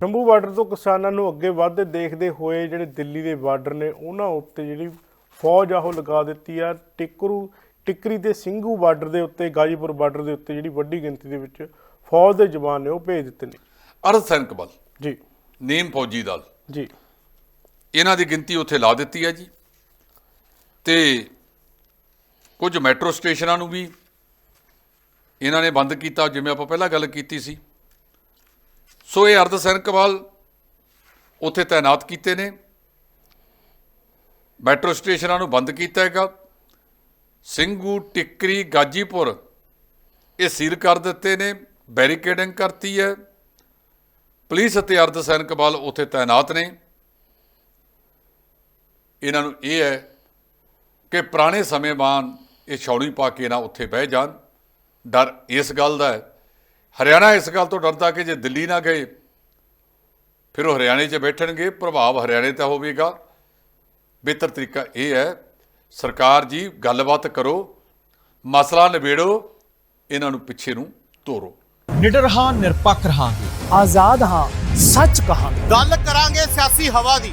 Shambhu border ਤੋਂ ਕਿਸਾਨਾਂ ਨੂੰ ਅੱਗੇ ਵਧਦੇ ਦੇਖਦੇ ਹੋਏ ਜਿਹੜੇ ਦਿੱਲੀ ਦੇ ਬਾਰਡਰ ਨੇ ਉਹਨਾਂ ਉੱਤੇ ਜਿਹੜੀ ਫੌਜ ਆ ਉਹ ਲਗਾ ਦਿੱਤੀ ਆ। ਟਿਕਰੂ ਟਿਕਰੀ ਤੇ ਸਿੰਘੂ ਬਾਰਡਰ ਦੇ ਉੱਤੇ ਗਾਜੀਪੁਰ ਬਾਰਡਰ ਦੇ ਉੱਤੇ ਜਿਹੜੀ ਵੱਡੀ ਗਿਣਤੀ ਦੇ ਵਿੱਚ ਫੌਜ ਦੇ ਜਵਾਨ ਨੇ ਉਹ ਭੇਜ ਦਿੱਤੇ ਨੇ। ਅਰਧ ਸੈਨਿਕ ਬਲ ਜੀ। ਨੀਮ ਫੌਜੀ ਦਲ। ਜੀ। ਇਹਨਾਂ ਦੀ ਗਿਣਤੀ ਉੱਥੇ ਲਾ ਦਿੱਤੀ ਹੈ ਜੀ। ਤੇ ਕੁਝ ਮੈਟਰੋ ਸਟੇਸ਼ਨਾਂ ਨੂੰ ਵੀ ਇਹਨਾਂ ਨੇ ਬੰਦ ਕੀਤਾ ਜਿਵੇਂ ਆਪਾਂ ਪਹਿਲਾਂ ਗੱਲ ਕੀਤੀ ਸੀ। ਸੋ ਇਹ ਅਰਧ ਸੈਨਿਕ ਬਲ ਉੱਥੇ ਤਾਇਨਾਤ ਕੀਤੇ ਨੇ। ਮੈਟਰੋ ਸਟੇਸ਼ਨਾਂ ਨੂੰ ਬੰਦ ਕੀਤਾ ਹੈਗਾ। ਸਿੰਘੂ, ਟਿੱਕਰੀ, ਗਾਜੀਪੁਰ ਇਹ ਸੀਲ ਕਰ ਦਿੱਤੇ ਨੇ, ਬੈਰੀਕੇਡਿੰਗ ਕਰਤੀ ਹੈ। ਪੁਲਿਸ ਅਤੇ ਅਰਧ ਸੈਨਿਕ ਬਲ ਉੱਥੇ ਤਾਇਨਾਤ ਨੇ। ਇਹਨਾਂ ਨੂੰ ਇਹ ਹੈ ਕਿ ਪੁਰਾਣੇ ਸਮੇਂ ਵਾਂਗ ਇਹ ਛਾਉਣੀ ਪਾ ਕੇ ਨਾ ਉੱਥੇ ਬਹਿ ਜਾਣ। ਡਰ ਇਸ ਗੱਲ ਦਾ ਹੈ ਹਰਿਆਣਾ ਇਸ ਗੱਲ ਤੋਂ ਡਰਦਾ ਕਿ ਜੇ ਦਿੱਲੀ ਨਾ ਗਏ ਫਿਰ ਉਹ ਹਰਿਆਣੇ 'ਚ ਬੈਠਣਗੇ। ਪ੍ਰਭਾਵ ਹਰਿਆਣੇ ਤੇ ਹੋਵੇਗਾ। ਬਿਹਤਰ ਤਰੀਕਾ ਇਹ ਹੈ ਸਰਕਾਰ ਜੀ ਗੱਲਬਾਤ ਕਰੋ ਮਸਲਾ ਨਿਬੇੜੋ ਇਹਨਾਂ ਨੂੰ ਪਿੱਛੇ ਨੂੰ ਤੋਰੋ। ਨਿਡਰ ਹਾਂ ਨਿਰਪੱਖ ਰਹਾਂਗੇ। ਆਜ਼ਾਦ ਹਾਂ ਸੱਚ ਕਹਾਂਗੇ। ਗੱਲ ਕਰਾਂਗੇ ਸਿਆਸੀ ਹਵਾ ਦੀ।